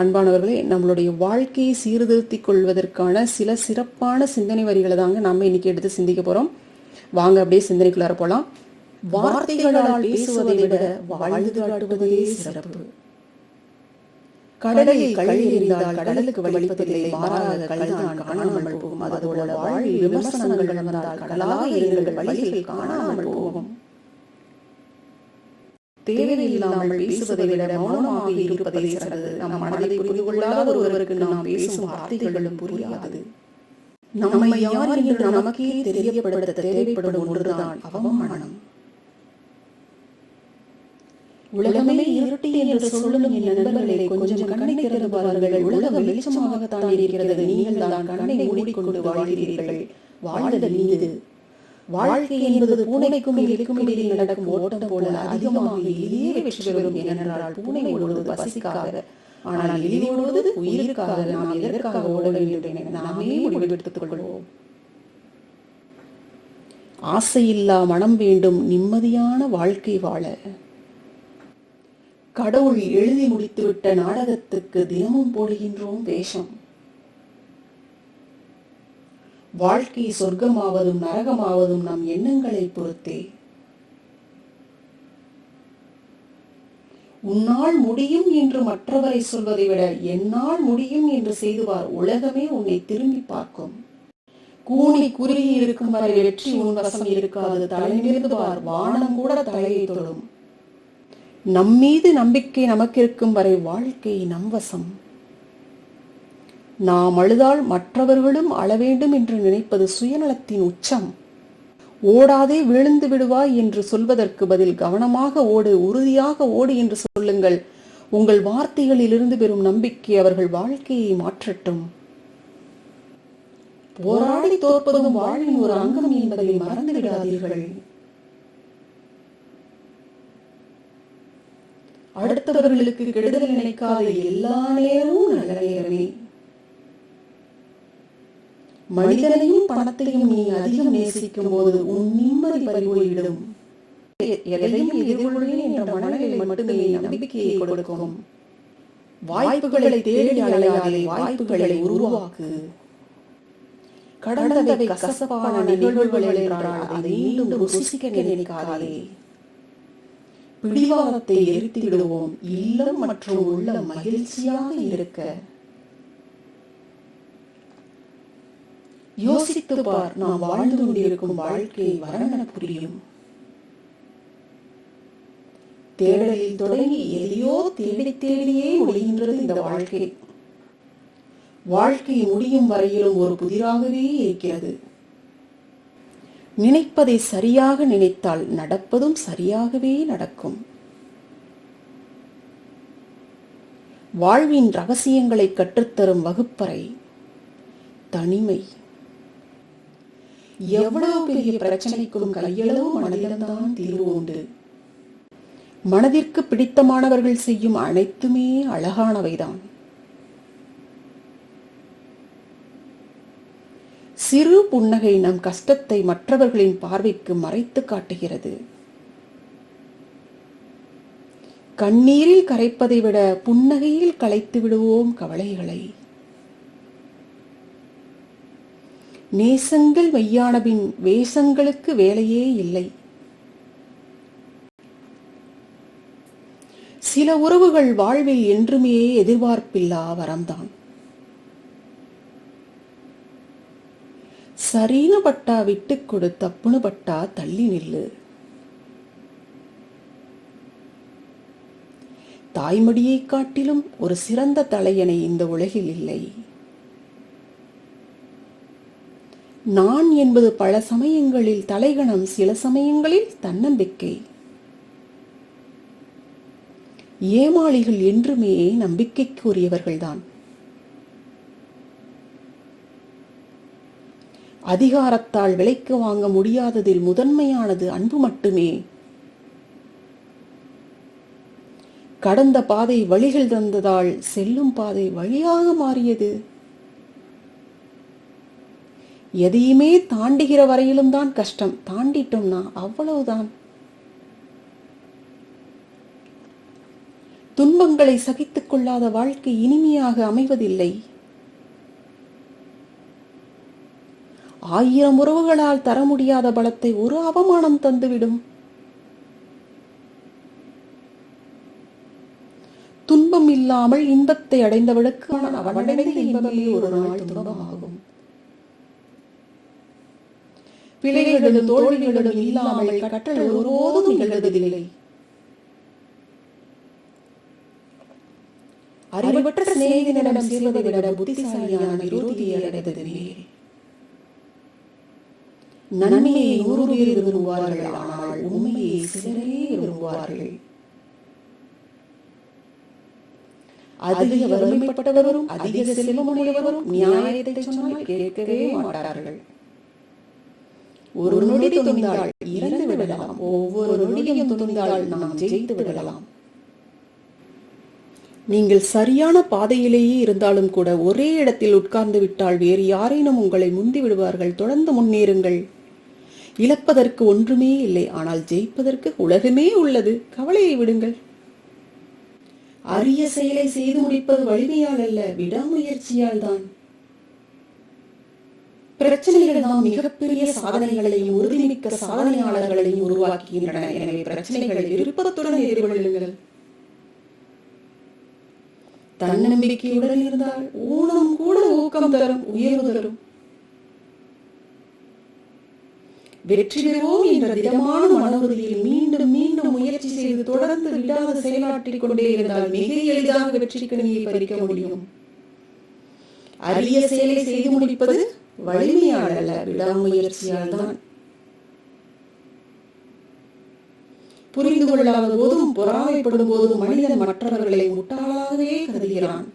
அன்பானவர்களே நம்மளுடைய வாழ்க்கையை சீர்திருத்திக் கொள்வதற்கான சில சிறப்பான சிந்தனை வரிகளை தாங்க நம்ம இன்னைக்கு எடுத்து சிந்திக்க போறோம். வாங்க அப்படியே சிந்தனைக்குள்ளார போலாம். வார்த்தைகளால் பேசுவதை விட வாழ்ந்து காட்டுவதே சிறப்பு. கடலில் கல் எறிந்தால் கடலுக்கு வலிப்பதில்லை மாறாக கல்தான் காணாமல் போகும். அதுபோல வாழ்வில் விமர்சனங்கள் வந்தால் கடலாக எங்கள் வழிகள் காணாமல் போகும். தேவையில்லாமல் பேசுவதை விட மௌனமாக இருப்பதே சிறந்தது. நம் மனதை புரிந்து கொள்ளாத ஒருவருக்கு நாம் பேசும் வார்த்தைகளும் புரியாது. நம்மை யார் என்று நமக்கே தெரியப்படுத்த தேவைப்படும் ஒன்றுதான் அவமானம். உலகமே இருட்டி என்று சொல்லும் என் நண்பர்களே கொஞ்சம் கண்ணை திறந்து பாருங்கள். உலகம் வெளிச்சமாகத்தான் இருக்கிறது. நீங்கள் தான் கண்ணை மூடிக்கொண்டு வாழ்கிறீர்கள். வாழ்தல் நீது. வாழ்க்கை என்பது பூனைக்கும் எலிக்கும் இடையில் நடக்கும் ஓட்டம் போல அதிகமாக எளியே வெற்றி பெறும் ஏனென்றால் பூனை ஓடுவது பசிக்காக. ஆனால் எலி ஓடுவது உயிருக்காக. நாம் எதற்காக ஓட வேண்டும் என நாமே முடிவெடுத்துக் கொள்வோம். ஆசையில்லா மனம் வேண்டும். நிம்மதியான வாழ்க்கை வாழ. கடவுள் எழுதி முடித்துவிட்ட நாடகத்துக்கு தினமும் போடுகின்றோம் வேஷம். வாழ்க்கை சொர்க்கமாவதும் நரகமாவதும் நம் எண்ணங்களை பொறுத்தே. உன்னால் முடியும் என்று மற்றவரை சொல்வதை விட என்னால் முடியும் என்று செய்துவார் உலகமே உன்னை திரும்பி பார்க்கும். கூணி குறுகி இருக்கும் வரை வெற்றி உன் வசம் இருக்காது தலைநிமிர்ந்து வானம் கூட தலையை தொடும். நம்மீது நம்பிக்கை நமக்கு இருக்கும் வரை வாழ்க்கை நம் வசம். நாம் அழுதால் மற்றவர்களும் அழ வேண்டும் என்று நினைப்பது சுயநலத்தின் உச்சம். ஓடாதே விழுந்து விடுவாய் என்று சொல்வதற்கு பதில் கவனமாக ஓடு உறுதியாக ஓடு என்று சொல்லுங்கள். உங்கள் வார்த்தைகளிலிருந்து பெறும் நம்பிக்கை அவர்கள் வாழ்க்கையை மாற்றட்டும். போராடி தோற்பதும் வாழ்வின் ஒரு அங்கம் என்பதை மறந்து விடாதீர்கள் அடுத்தவர்களுக்கு கெடுதல் நினைக்காத எல்லா நேரமும் நல்ல நேரமே. மனிதனையும் பணத்தையும் நீ அதிகம் நேசிக்கும் போது உன் நிம்மதி பறிபோய்விடும். எதையும் எதிர்கொள்வேன் என்ற மனநிலை மட்டுமே நம்பிக்கையை கொடுக்கும். வாய்ப்புகளை தேடி அலையாதே வாய்ப்புகளை உருவாக்கு. கடந்தவை கசப்பான நிகழ்வுகள் என்றால் அதை மீண்டும் ருசிக்க நினைக்காதே. பிடிவாதத்தை எரித்திடுவோம். இல்லம் மற்றும் உள்ள மகிழ்ச்சியாக இருக்க. யோசித்து பார் நாம் வாழ்ந்து கொண்டிருக்கும் வாழ்க்கையை வரண புரியும் தேடலில் தொடங்கி எதையோ தேடி தேடியே முடிகின்றது இந்த வாழ்க்கை. வாழ்க்கை முடியும் வரையிலும் ஒரு புதிராகவே இருக்கிறது. நினைப்பதை சரியாக நினைத்தால் நடப்பதும் சரியாகவே நடக்கும். வாழ்வின் ரகசியங்களை கற்றுத்தரும் வகுப்பறை தனிமை. எவ்வளவு பெரிய பிரச்சனைக்கும் கையளவு மனதில்தான் தீர்வு உண்டு. மனதிற்கு பிடித்தமானவர்கள் செய்யும் அனைத்துமே அழகானவைதான். சிறு புன்னகை நம் கஷ்டத்தை மற்றவர்களின் பார்வைக்கு மறைத்து காட்டுகிறது. கண்ணீரில் கரைப்பதை விட புன்னகையில் களைத்து விடுவோம் கவலைகளை. நேசங்கள் மெய்யானபின் வேஷங்களுக்கு வேலையே இல்லை. சில உறவுகள் வாழ்வில் என்றுமே எதிர்பார்ப்பில்லா வரம்தான். சரின்னு பட்டா விட்டு கொடு தப்புன்னு பட்டா தள்ளி நில்லு. தாய்மடியை காட்டிலும் ஒரு சிறந்த தலையணை இந்த உலகில் இல்லை. நான் என்பது பல சமயங்களில் தலைகணம் சில சமயங்களில் தன்னம்பிக்கை. ஏமாளிகள் என்றுமே நம்பிக்கைக்குரியவர்கள்தான். அதிகாரத்தால் விலைக்கு வாங்க முடியாததில் முதன்மையானது அன்பு மட்டுமே. கடந்த பாதை வழிகள் தந்ததால் செல்லும் பாதை வழியாக மாறியது. எதையுமே தாண்டுகிற வரையிலும் தான் கஷ்டம். தாண்டிட்டோம்னா அவ்வளவுதான். துன்பங்களை சகித்துக் கொள்ளாத வாழ்க்கை இனிமையாக அமைவதில்லை. ஆயிரம் உறவுகளால் தர முடியாத பலத்தை ஒரு அவமானம் தந்துவிடும். துன்பம் இல்லாமல் இன்பத்தை அடைந்தவளுக்கு அவனடைந்த இன்பமே ஒரு நாள் துன்பமாகும். பிழைகளும் தோல்விகளும் இல்லாமல் கற்றல் ஒருபோதும் நிகழ்வதில்லை. அறிவற்ற சிநேகிதனிடம் சேர்வதை விட புத்திசாலியான விரோதியை அடைந்தது நன்மையை நூறு பேர் விரும்புவார்கள் ஆனால் உண்மையை சிலரே விரும்புவார்கள். அதிக வறுமைப்பட்டவரும் அதிக செல்வமுடையவரும் நியாயத்தை சொன்னால் கேட்கவே மாட்டார்கள். ஒரு நொடி துணிந்தால் இறந்து விடலாம். ஒவ்வொரு நொடியும் துணிந்தால் நாம் ஜெயித்து விடலாம். நீங்கள் சரியான பாதையிலேயே இருந்தாலும் கூட ஒரே இடத்தில் உட்கார்ந்து விட்டால் வேறு யாரேனும் உங்களை முந்தி விடுவார்கள். தொடர்ந்து முன்னேறுங்கள். இழப்பதற்கு ஒன்றுமே இல்லை. ஆனால் ஜெயிப்பதற்கு உலகமே உள்ளது. கவலையை விடுங்கள். அரிய செயலை செய்து முடிப்பது வலிமையால் அல்ல விடாமுயற்சியால் தான். பிரச்சனைகள் தான் மிகப்பெரிய சாதனைகளையும் உறுதிமிக்க சாதனையாளர்களையும் உருவாக்குகின்றன. எனவே பிரச்சனைகளை விருப்பத்துடன் எதிர்கொள்ளுங்கள். தன்னம்பிக்கையுடன் இருந்தால் ஊனம் கூட ஊக்கம் தரும் உயர்வு தரும். வெற்றி பெறுவோம் என்ற திடமான மன உறுதியில் மீண்டும் மீண்டும் முயற்சி செய்து தொடர்ந்து விடாத செயலாற்றிக் கொண்டே இருந்தால் மிக எளிதாக வெற்றி கணியை பறிக்க முடியும். அரிய செயலை செய்து முடிப்பது வலிமையால் அல்ல விடாமுயற்சியால் தான் புரிந்து கொள்ளாத போதும் பொறாமைப்படும் போதும் மனிதன் மற்றவர்களை முட்டாளாகவே கருதுகிறான்.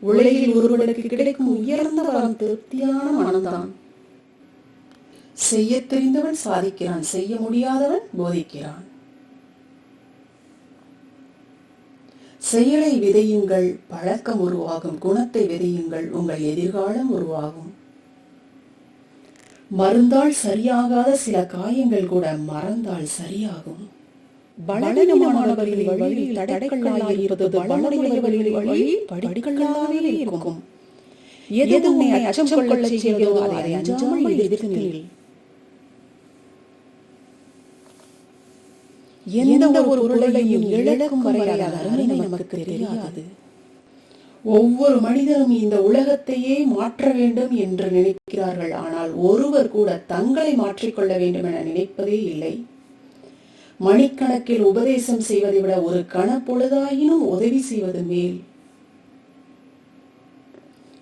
உலகில் ஒருவனுக்கு கிடைக்கும் உயர்ந்த வரம் திருப்தியான மனம்தான். செய்ய தெரிந்தவன் சாதிக்கிறான் செய்ய முடியாதவன் போதிக்கிறான். செயலை விதையுங்கள் பழக்கம் உருவாகும் குணத்தை விதையுங்கள் உங்கள் எதிர்காலம் உருவாகும். மருந்தால் சரியாகாத சில காயங்கள் கூட மறந்தால் சரியாகும். பலவீனமானவர்களின் வழியில் தடைக்கல்லாய் பலமுடையவர்களின் வழியில் படிக்கல்லாகவே இருக்கும். எது உன்னை அச்சம் கொள்ளச் செய்கிறதோ அதை அஞ்சாமல் எதிர்த்து எந்த ஒரு பொருளையும் இழக்கும் வரை அதன் அருமை நமக்கு தெரியாது. ஒவ்வொரு மனிதனும் இந்த உலகத்தையே மாற்ற வேண்டும் என்று நினைக்கிறார்கள். ஆனால் ஒருவர் கூட தங்களை மாற்றிக்கொள்ள வேண்டும் என நினைப்பதே இல்லை. மணிக்கணக்கில் உபதேசம் செய்வதை விட ஒரு கணப்பொழுதாயினும் உதவி செய்வது மேல்.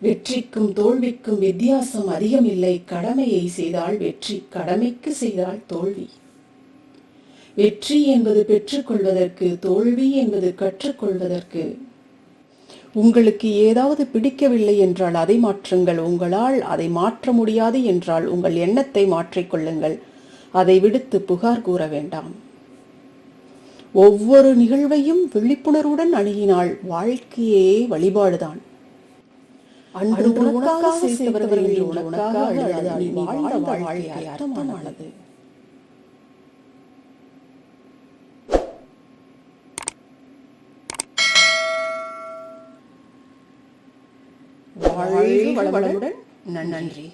வெற்றிக்கும் தோல்விக்கும் வித்தியாசம் அதிகம் இல்லை கடமையை செய்தால் வெற்றி கடமைக்கு செய்தால் தோல்வி. வெற்றி என்பது பெற்றுக்கொள்வதற்கு தோல்வி என்பது கற்றுக்கொள்வதற்கு. உங்களுக்கு ஏதாவது பிடிக்கவில்லை என்றால் அதை மாற்றுங்கள். உங்களால் அதை மாற்ற முடியாது என்றால் உங்கள் எண்ணத்தை மாற்றிக்கொள்ளுங்கள் அதை விடுத்து புகார் கூற வேண்டாம். ஒவ்வொரு நிகழ்வையும் விழிப்புணர்வுடன் அணுகினால் வாழ்க்கையே வழிபாடுதான். அன்று உனக்காக சேர்த்தவர்கள் உனக்காக அழுதால் வாழ்ந்த வாழ்க்கை அர்த்தமானது. வாழ்க வளமுடன். நன்றி.